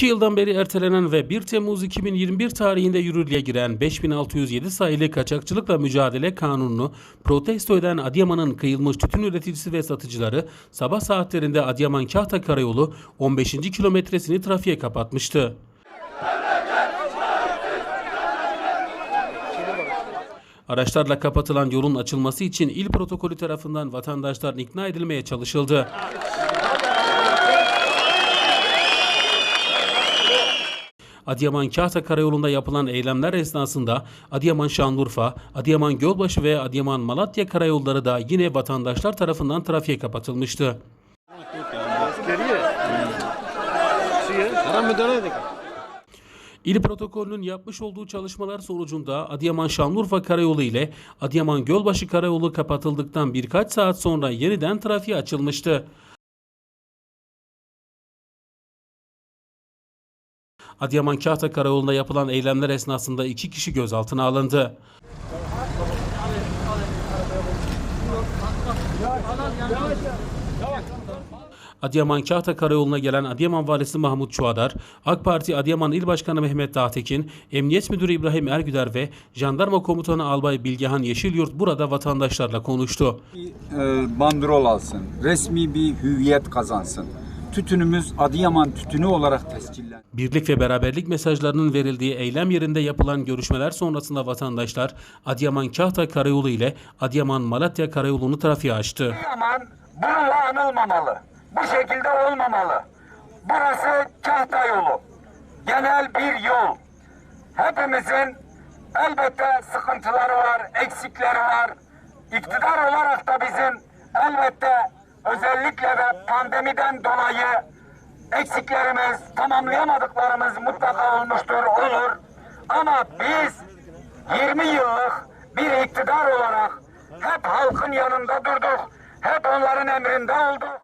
İki yıldan beri ertelenen ve 1 Temmuz 2021 tarihinde yürürlüğe giren 5607 sayılı kaçakçılıkla mücadele kanununu protesto eden Adıyaman'ın kıyılmış tütün üreticisi ve satıcıları sabah saatlerinde Adıyaman Kahta Karayolu 15. kilometresini trafiğe kapatmıştı. Araçlarla kapatılan yolun açılması için il protokolü tarafından vatandaşlar ikna edilmeye çalışıldı. Adıyaman Kahta Karayolu'nda yapılan eylemler esnasında Adıyaman Şanlıurfa, Adıyaman Gölbaşı ve Adıyaman Malatya karayolları da yine vatandaşlar tarafından trafiğe kapatılmıştı. İl protokolünün yapmış olduğu çalışmalar sonucunda Adıyaman Şanlıurfa Karayolu ile Adıyaman Gölbaşı Karayolu kapatıldıktan birkaç saat sonra yeniden trafiğe açılmıştı. Adıyaman Kahta Karayolu'nda yapılan eylemler esnasında iki kişi gözaltına alındı. Adıyaman Kahta Karayolu'na gelen Adıyaman Valisi Mahmut Çuadar, AK Parti Adıyaman İl Başkanı Mehmet Dağtekin, Emniyet Müdürü İbrahim Ergüder ve Jandarma Komutanı Albay Bilgehan Yeşilyurt burada vatandaşlarla konuştu. e, bandrol alsın, resmi bir hüviyet kazansın. Tütünümüz Adıyaman tütünü olarak tescillen. Birlik ve beraberlik mesajlarının verildiği eylem yerinde yapılan görüşmeler sonrasında vatandaşlar Adıyaman Kahta Karayolu ile Adıyaman Malatya Karayolu'nu trafiğe açtı. Aman bununla anılmamalı. Bu şekilde olmamalı. Burası Kahta yolu. Genel bir yol. Hepimizin elbette sıkıntıları var, eksikleri var. İktidar olarak da bizim elbette özellikle de pandemiden dolayı eksiklerimiz, tamamlayamadıklarımız mutlaka olmuştur, olur. Ama biz 20 yıllık bir iktidar olarak hep halkın yanında durduk. Hep onların emrinde olduk.